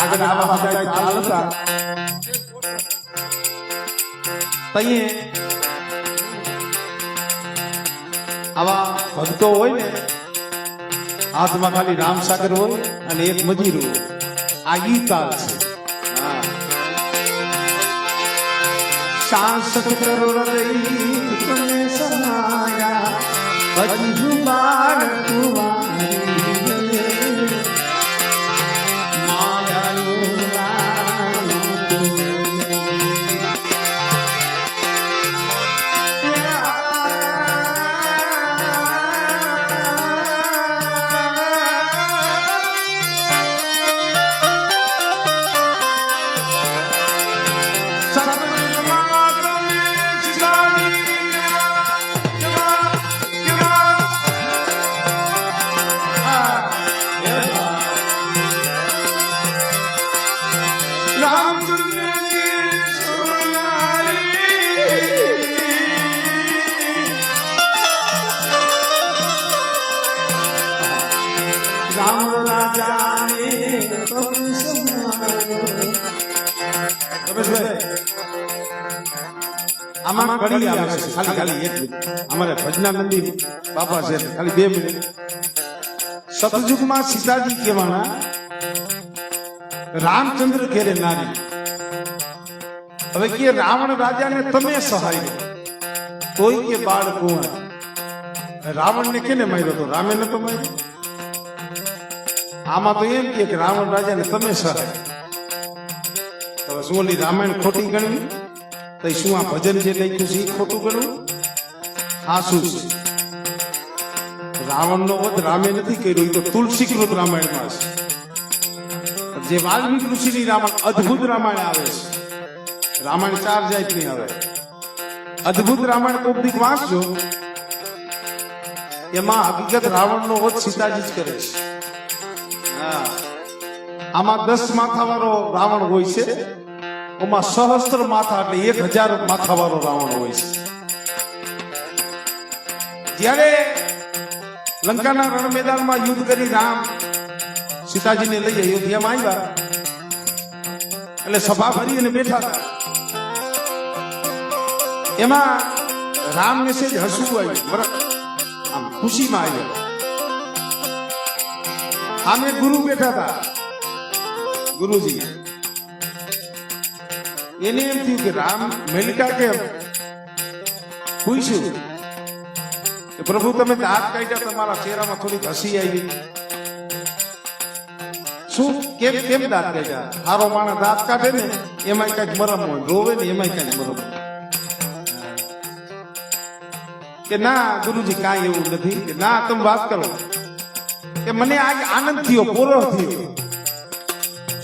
આગળ આવા બધા તાલ હતા તઈએ આવા ભક્તો હોય ને હાથમાં ખાલી રામસાગર હોય અને એક મજીરું. આ ઈ शासकरुणै सनाया बन्धुमानकुमारी આમાં કડી આવે છે ખાલી ખાલી એક મિનિટ અમારે ભજનાનંદી બાપા છે ખાલી બે મિનિટ સતયુગમાં સીતાજી કહેવાના રામચંદ્ર ઘેરે નારી. હવે કે રાવણ રાજાને તમે સહાય તોય કે બાળ કુંવર. રાવણને કેને માર્યો તો? રામે નતો માર્યો. આમાં તો એમ કે રાવણ રાજાને તમે સહાય હવે શું રામાયણ ખોટી ગણવી? તો શું આ ભજન જે લખ્યું છે એ ખોટું ગણવું? હા, શું છે? રાવણનો વધ રામે નથી કર્યો એ તો તુલસી કૃત રામાયણમાં છે. જે વાલ્મીક ઋષિની રામાયણ, અદ્ભુત રામાયણ આવે છે. રામાયણ ચાર જાતની આવે. અદ્ભુત રામાયણ કોક દીક વાંચજો. એમાં હકીકત રાવણનો વધ સીતાજી જ કરે છે. આમાં દસ માથા વાળો રાવણ હોય છે. એમાં સહસ્ત્ર માથા એટલે એક હજાર માથા વાળો રાવણ હોય છે. જ્યારે લંકાના રણ મેદાનમાં યુદ્ધ કરી રામ સીતાજીને લઈ અયોધ્યામાં આવ્યા. એટલે સભા ભરી અને બેઠા હતા. એમાં રામને સેજ હસવું આવ્યું. આમ ખુશીમાં આવ્યો. આમે ગુરુ બેઠા હતા. ગુરુજી એને એમ થયું કે રામ મેલિકા કેમ? પૂછ્યું. પ્રભુ, તમે દાંત કાઢ્યા, તમારા ચહેરામાં થોડીક હસી આવી. શું? કેમ કેમ દાંત કાઢ્યા હારો માણસ દાંત કાઢે ને એમાં કંઈક મરમ હોય. રોવે ને એમાં કંઈક મરમ કે ના, ગુરુજી, કાંઈ એવું નથી. કે ના, તમે વાત કરો. કે મને આજ આનંદ થયો પૂરો થયો.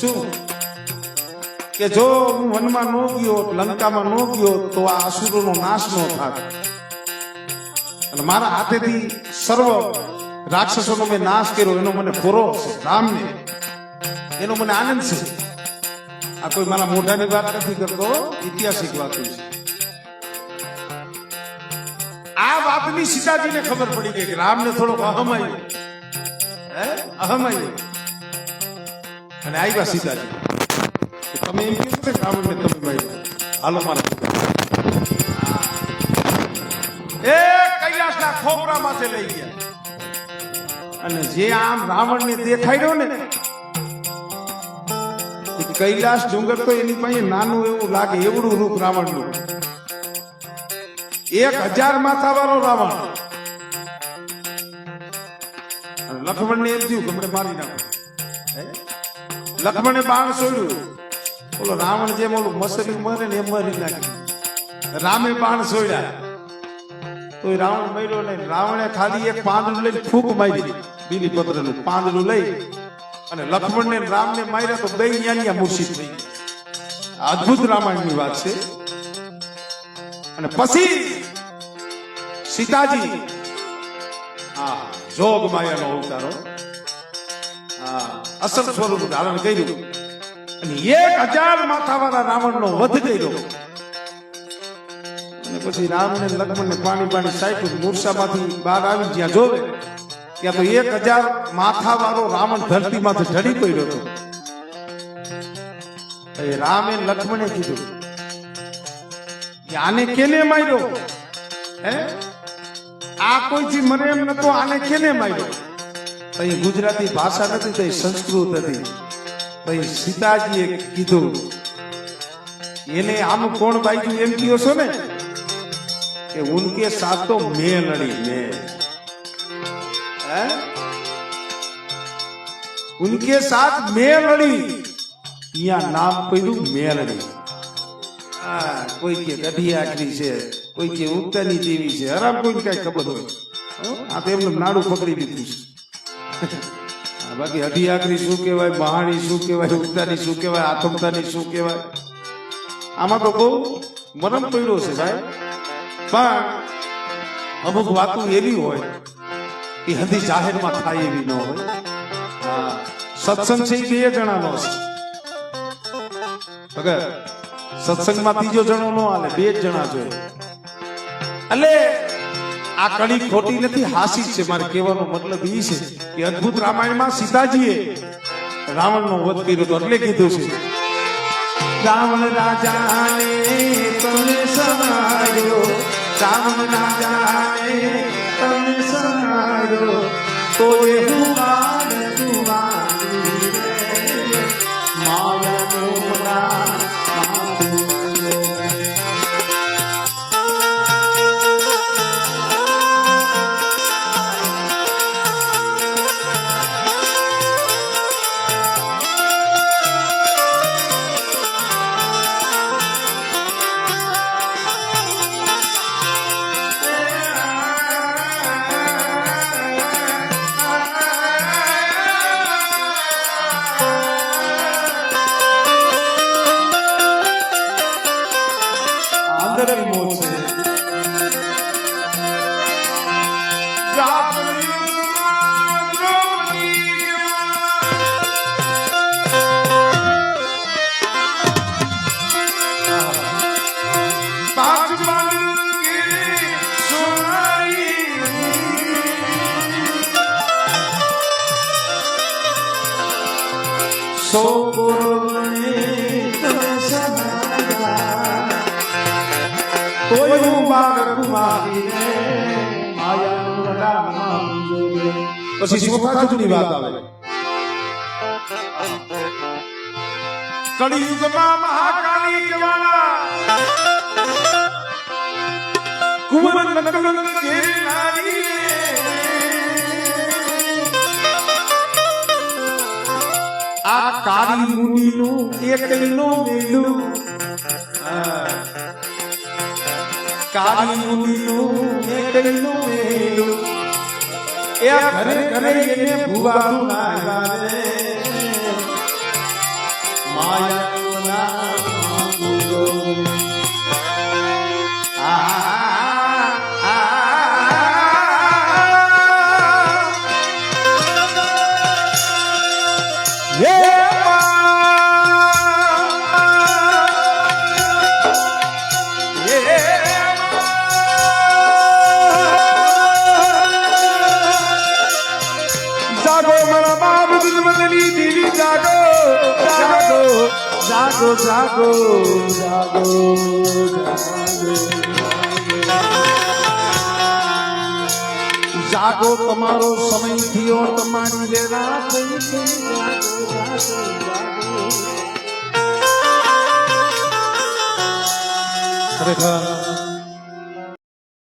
શું? કે જો હું વનમાં નો ગયો લંકામાં નો ગયો તો આ અસુરોનો નાશ નો થાત. અને મારા હાથેથી સર્વ રાક્ષસોનો મેં નાશ કર્યો, એનો મને પૂરો છે રામને. એનો મને આનંદ છે. આ કોઈ મારા મોઢાની વાત નથી કરતો, ઐતિહાસિક વાત છે. આ વાતની સીતાજીને ખબર પડી ગઈ કે રામને થોડોક અહમ આવ્યો હે? અહમ આવ્યો અને આવ્યા સીતાજી. તમે એમ કીધું કે રાવણને તમે માર્યો? હાલો મારા એ કૈલાસના ખોપરામાંથી લઈ ગયા. અને જે આમ રાવણને દેખાડ્યો ને કૈલાસ ડુંગર તો એની પાસે નાનું એવું લાગે, એવડું રૂપ રાવણનું. એક હજાર માથા વાળો રાવણ. લખમણ લક્ષ્મણને એમ થયું ગમડે મારી નાખો? લક્ષ્મણે બાણ છોડ્યું. બોલો, રાવણ જેમ ઓલું મસરી મરે ને એમ મરી નાખ્યું. રામે બાણ છોડ્યા. તો રાવણ મર્યો નહીં. રાવણે ખાલી એક પાંદડું લઈને ફૂંક મારી બીલી પત્રનું પાંદડું લઈ અને લક્ષ્મણ ને રામ ને માર્યા તો બે ન્યાન્યા મૂર્છિત થઈ અદ્ભુત રામાયણની વાત છે. અને પછી સીતાજી હા જોગ માયાનો અવતારો હા અસલ સ્વરૂપ ધારણ કર્યું. અને એક હજાર માથાવાળા રાવણનો વધ કર્યો. અને પછી રામ ને લક્ષ્મણ ને પાણી પાણી સાઈઠું મૂર્છામાંથી બહાર આવી જ્યાં જોવે. ત્યાં તો એક હજાર માથા વાળો રાવણ ધરતીમાંથી ચડી પડ્યો હતો. રામે લક્ષ્મણે કીધું, કે આને કેને માર્યો? હે? આ કોઈથી મને એમ નતો, આને કેને માર્યો? તો ગુજરાતી ભાષા નથી, તો એ સંસ્કૃત હતી. તો એ સીતાજીએ કીધું, એને આમ કોણ બાજુ એમ કયો છો ને? કે, ઉનકે સાથ તો મેં લડી મેં. ઉનકે साथ મેં લડી અહીંયા નામ પડ્યું મેલડી હા કોઈ કે ગઢી આખરી છે કોઈ કે ઉગતાની જેવી છે હરામ કોઈ કઈ ખબર હોય આ તો એમનું નાડું પકડી દીધું છે બાકી અઢી આખરી શું કહેવાય મહાણી શું કહેવાય ઉગતાની શું કહેવાય આથમતાની શું કહેવાય આમાં તો બહુ મરમ પડ્યો છે ભાઈ પણ અમુક વાતો એવી હોય એ હજી જાહેરમાં થાય એવી ન હોય સત્સંગ છે બે જણાનો છે? અગર સત્સંગમાં ત્રીજો જણો નો હાલે, બે જ જણા જોઈએ. એટલે આ કડી ખોટી નથી, હાસી છે. મારે કહેવાનો મતલબ એ છે કે અદ્ભુત રામાયણમાં સીતાજીએ રાવણનો વધ કર્યો એટલે કીધું છે. રાવણ રાજાને તમે સમાયો રાવણ રાજાને તમે સમાયો તો એ હું સોનારી સો ગુરુને તમે સમાયા કોઈ હું બાળક મારીને માયાનું વડામાં જોવે. પછી ચોથા વાત આવે કળિયુગમાં મહાકાળી કહેવાના કુંવર કેનારી આ કાળી મુનિનું એકનું હા. કાળી મુનિનું એકનું મેલું એ ઘરે ઘરે એને ભુવાનું ના દુશ્મનની દીવી જાગો જાગો જાગો જાગો જાગો જાગો તમારો સમય થયો તમારી વેળા થઈ. ખરેખર